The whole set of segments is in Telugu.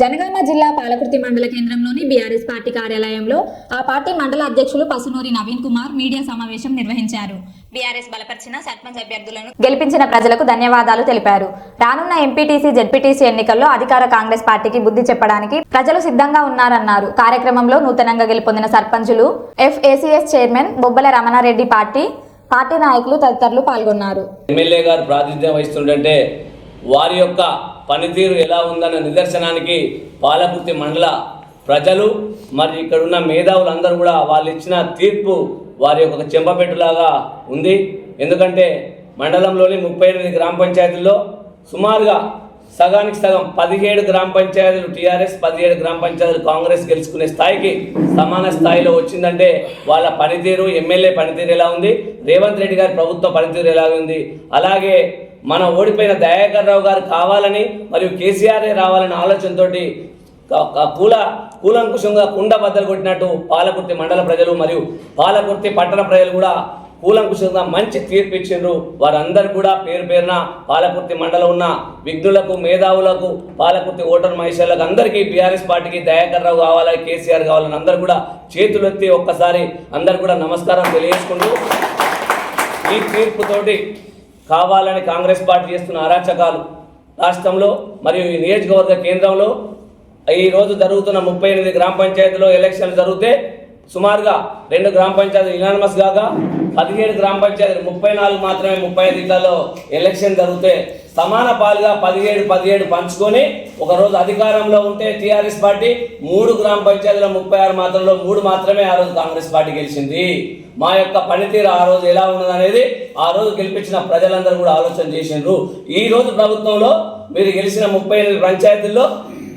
జనగామ జిల్లా పాలకుర్తి మండల కేంద్రంలోని బీఆర్ఎస్ పార్టీ కార్యాలయంలో ఆ పార్టీ మండల అధ్యక్షులు పసునూరి నవీన్ కుమార్ మీడియా సమావేశం నిర్వహించారు. బీఆర్ఎస్ బలపరిచిన సర్పంచ్ అభ్యర్థులను గెలిపించిన ప్రజలకు ధన్యవాదాలు తెలిపారు. రానున్న ఎంపీటీసీ జెడ్పీటీసీ ఎన్నికల్లో అధికార కాంగ్రెస్ పార్టీకి బుద్ధి చెప్పడానికి ప్రజలు సిద్ధంగా ఉన్నారన్నారు. కార్యక్రమంలో నూతనంగా గెలుపొందిన సర్పంచులు ఎఫ్ఏసీఎస్ చైర్మన్ బొబ్బల రమణారెడ్డి పార్టీ పార్టీ నాయకులు తదితరులు పాల్గొన్నారు. ఎమ్మెల్యే గారు ప్రాతినిధ్యం వహిస్తుంటే వారి యొక్క పనితీరు ఎలా ఉందన్న నిదర్శనానికి పాలకుర్తి మండల ప్రజలు మరి ఇక్కడున్న మేధావులందరూ కూడా వాళ్ళు ఇచ్చిన తీర్పు వారి యొక్క చెంపపెట్టులాగా ఉంది. ఎందుకంటే మండలంలోని ముప్పై ఎనిమిది గ్రామ పంచాయతీల్లో సుమారుగా సగానికి సగం పదిహేడు గ్రామ పంచాయతీలు టీఆర్ఎస్ పదిహేడు గ్రామ పంచాయతీలు కాంగ్రెస్ గెలుచుకునే స్థాయికి సమాన స్థాయిలో వచ్చిందంటే వాళ్ళ పనితీరు ఎమ్మెల్యే పనితీరు ఎలా ఉంది రేవంత్ రెడ్డి గారి ప్రభుత్వ పనితీరు ఎలా ఉంది అలాగే మన ఓడిపోయిన దయాకర్ రావు గారు కావాలని మరియు కేసీఆర్ రావాలనే ఆలోచనతోటి కూల కూలంకుషంగా కుండ బద్దలు కొట్టినట్టు పాలకుర్తి మండల ప్రజలు మరియు పాలకుర్తి పట్టణ ప్రజలు కూడా కూలంకుషంగా మంచి తీర్పు ఇచ్చిండ్రు. వారందరూ కూడా పేరు పేరున పాలకుర్తి మండలం ఉన్న విఘ్నులకు మేధావులకు పాలకుర్తి ఓటర్ మహిళలకు అందరికీ బీఆర్ఎస్ పార్టీకి దయాకర్ రావు కావాలి కేసీఆర్ కావాలని అందరూ కూడా చేతులెత్తి ఒక్కసారి అందరు కూడా నమస్కారం తెలియజేసుకుంటూ ఈ తీర్పుతోటి కావాలని కాంగ్రెస్ పార్టీ చేస్తున్న అరాచకాలు రాష్ట్రంలో మరియు ఈ నియోజకవర్గ కేంద్రంలో ఈరోజు జరుగుతున్న ముప్పై ఎనిమిది గ్రామ పంచాయతీలో ఎలక్షన్లు జరిగితే సుమారుగా రెండు గ్రామ పంచాయతీలు ఇనానమస్ కాగా పదిహేడు గ్రామ పంచాయతీలు ముప్పై నాలుగు మాత్రమే ముప్పై ఐదు ఇళ్ళలో ఎలక్షన్ జరిగితే సమాన పాలుగా పదిహేడు పదిహేడు పంచుకొని ఒకరోజు అధికారంలో ఉంటే టీఆర్ఎస్ పార్టీ మూడు గ్రామ పంచాయతీల ముప్పై ఆరు మాత్రంలో మూడు మాత్రమే ఆ రోజు కాంగ్రెస్ పార్టీ గెలిచింది. మా యొక్క పనితీరు ఆ రోజు ఎలా ఉన్నదనేది ఆ రోజు గెలిపించిన ప్రజలందరూ కూడా ఆలోచన చేసిండ్రు. ఈ రోజు ప్రభుత్వంలో మీరు గెలిచిన ముప్పై ఎనిమిది పంచాయతీల్లో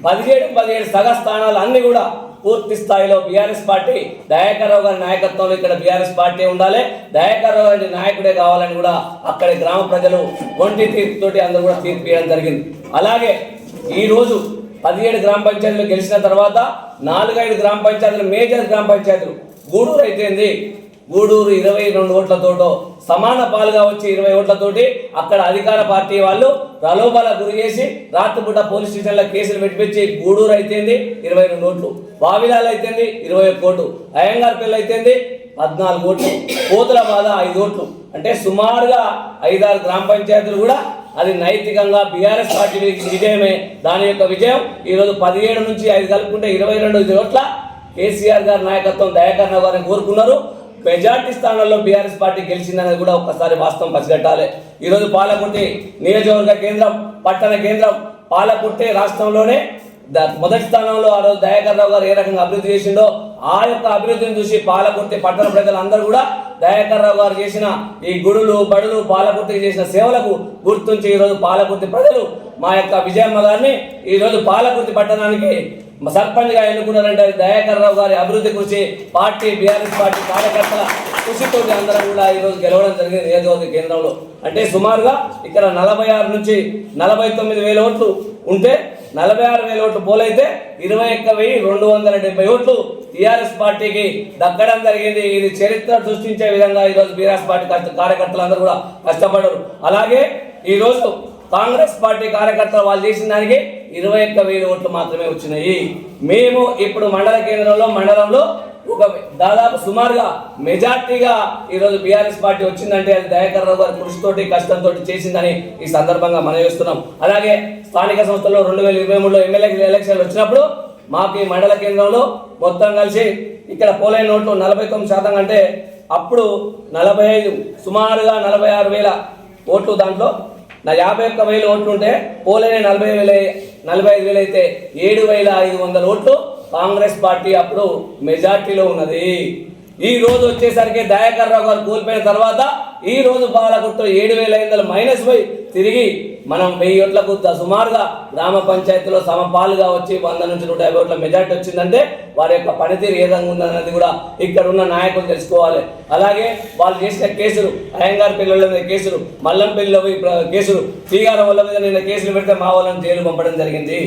పదిహేడు పదిహేడు సగ స్థానాలు అన్ని కూడా పూర్తి స్థాయిలో బీఆర్ఎస్ పార్టీ దయాకర్రావు గారి నాయకత్వంలో ఇక్కడ బీఆర్ఎస్ పార్టీ ఉండాలి. దయాకర్రావు గారి నాయకుడే కావాలని కూడా అక్కడి గ్రామ ప్రజలు ఒంటి తీర్పుతోటి అందరూ కూడా తీర్పు ఇవ్వడం జరిగింది. అలాగే ఈ రోజు పదిహేడు గ్రామ పంచాయతీలు గెలిచిన తర్వాత నాలుగైదు గ్రామ పంచాయతీలు మేజర్ గ్రామ పంచాయతీలు గూడూరు అయితేంది గూడూరు ఇరవై రెండు ఓట్లతోటో సమాన పాలుగా వచ్చి ఇరవై ఓట్లతోటి అక్కడ అధికార పార్టీ వాళ్ళు ప్రలోభాల గురి చేసి రాత్రిపూట పోలీస్ స్టేషన్లో కేసులు పెట్టిపించి గూడూరు అయితేంది ఇరవై రెండు ఓట్లు బావిలాలు అయితేంది ఇరవై ఒక్క ఓటు అయ్యంగార్ పిల్ల అయితేంది పద్నాలుగు ఓట్లు కోతుల బాధ ఐదు ఓట్లు. అంటే సుమారుగా ఐదారు గ్రామ పంచాయతీలు కూడా అది నైతికంగా బీఆర్ఎస్ పార్టీ విజయమే దాని యొక్క విజయం. ఈరోజు పదిహేడు నుంచి ఐదు కలుపుకుంటే ఇరవై రెండు ఓట్ల కేసీఆర్ గారి నాయకత్వం దయాకర్ గారిని కోరుకున్నారు. మెజార్టీ స్థానాల్లో బీఆర్ఎస్ పార్టీ గెలిచిందనేది కూడా ఒకసారి వాస్తవం పసిగట్టాలి. ఈరోజు పాలకుర్తి నియోజకవర్గ కేంద్రం పట్టణ కేంద్రం పాలకుర్తి రాష్ట్రంలోనే మొదటి స్థానంలో ఆ రోజు దయాకర్ రావు గారు ఏ రకంగా అభివృద్ధి చేసిండో ఆ యొక్క అభివృద్ధిని చూసి పాలకుర్తి పట్టణ ప్రజలందరూ కూడా దయాకర్ రావు గారు చేసిన ఈ గుడులు బడులు పాలకుర్తికి చేసిన సేవలకు గుర్తుంచి ఈరోజు పాలకుర్తి ప్రజలు మా యొక్క విజయమ్మ గారిని ఈరోజు పాలకుర్తి పట్టణానికి సర్పంచ్గా ఎన్నుకున్నారంటే దయాకర్ రావు గారి అభివృద్ధి కృషి పార్టీ బీఆర్ఎస్ పార్టీ కార్యకర్తల కృషితో అందరం కూడా ఈరోజు గెలవడం జరిగింది నియోజకవర్గ కేంద్రంలో. అంటే సుమారుగా ఇక్కడ నలభై ఆరు నుంచి నలభై తొమ్మిది వేల ఓట్లు ఉంటే నలభై ఆరు వేల ఓట్లు పోలైతే ఇరవై ఒక్క వెయ్యి రెండు వందల డెబ్బై ఓట్లు టీఆర్ఎస్ పార్టీకి దక్కడం జరిగింది. ఇది చరిత్ర సృష్టించే విధంగా ఈరోజు బీఆర్ఎస్ పార్టీ కార్యకర్తలందరూ కూడా కష్టపడరు. అలాగే ఈరోజు కాంగ్రెస్ పార్టీ కార్యకర్తలు వాళ్ళు చేసిన దానికి ఇరవై ఒక్క వేల ఓట్లు మాత్రమే వచ్చినాయి. మేము ఇప్పుడు మండల కేంద్రంలో మండలంలో ఒక దాదాపు సుమారుగా మెజార్టీగా ఈరోజు బీఆర్ఎస్ పార్టీ వచ్చిందంటే అది దయాకర్ రావు గారి కృషితోటి కష్టంతో చేసిందని ఈ సందర్భంగా మనం చేస్తున్నాం. అలాగే స్థానిక సంస్థల్లో రెండు వేల ఇరవై మూడులో ఎమ్మెల్యే ఎలక్షన్లు వచ్చినప్పుడు మాకు ఈ మండల కేంద్రంలో మొత్తం కలిసి ఇక్కడ పోలైన ఓట్లు నలభై తొమ్మిది శాతం అంటే అప్పుడు నలభై ఐదు సుమారుగా నలభై ఆరు వేల ఓట్లు దాంట్లో. నా యాభై ఒక్క వేలు ఓట్లు ఉంటే పోలేని నలభై వేల నలభై ఐదు వేలు అయితే ఏడు వేల ఐదు వందల ఓట్లు కాంగ్రెస్ పార్టీ అప్పుడు మెజార్టీలో ఉన్నది. ఈ రోజు వచ్చేసరికి దయాకర్ రావు గారు కోల్పోయిన తర్వాత ఈ రోజు పాలకుర్తో ఏడు వేల ఐదు వందలు మైనస్ పోయి తిరిగి మనం వెయ్యి ఓట్లకు సుమారుగా గ్రామ పంచాయతీలో సమపాలుగా వచ్చి వంద నుంచి నూట యాభై ఓట్ల మెజార్టీ వచ్చిందంటే వారి యొక్క పనితీరు ఏ విధంగా ఉందన్నది కూడా ఇక్కడ ఉన్న నాయకులు తెలుసుకోవాలి. అలాగే వాళ్ళు చేసిన కేసులు అయ్యంగారు పిల్లల మీద కేసులు మల్లం పోయి కేసులు శ్రీగారం వల్ల మీద నిన్న కేసులు పెడితే మా వాళ్ళని జైలు పంపడం జరిగింది.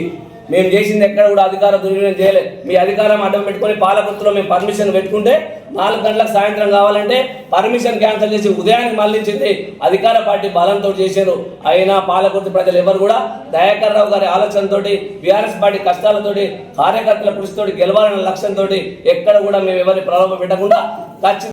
మేము చేసింది ఎక్కడ కూడా అధికార దుర్వినియోగం చేయలేదు. మీ అధికారం అడ్డం పెట్టుకొని పాలకుర్తిలో మేము పర్మిషన్ పెట్టుకుంటే నాలుగు గంటలకు సాయంత్రం కావాలంటే పర్మిషన్ క్యాన్సిల్ చేసి ఉదయానికి మళ్ళించింది అధికార పార్టీ బలంతో చేశారు. అయినా పాలకుర్తి ప్రజలు ఎవరు కూడా దయాకర్ రావు గారి ఆలోచనతోటి బీఆర్ఎస్ పార్టీ కష్టాలతోటి కార్యకర్తల కృషితోటి గెలవాలనే లక్ష్యంతో ఎక్కడ కూడా మేము ఎవరిని ప్రలోభ పెట్టకుండా ఖచ్చితంగా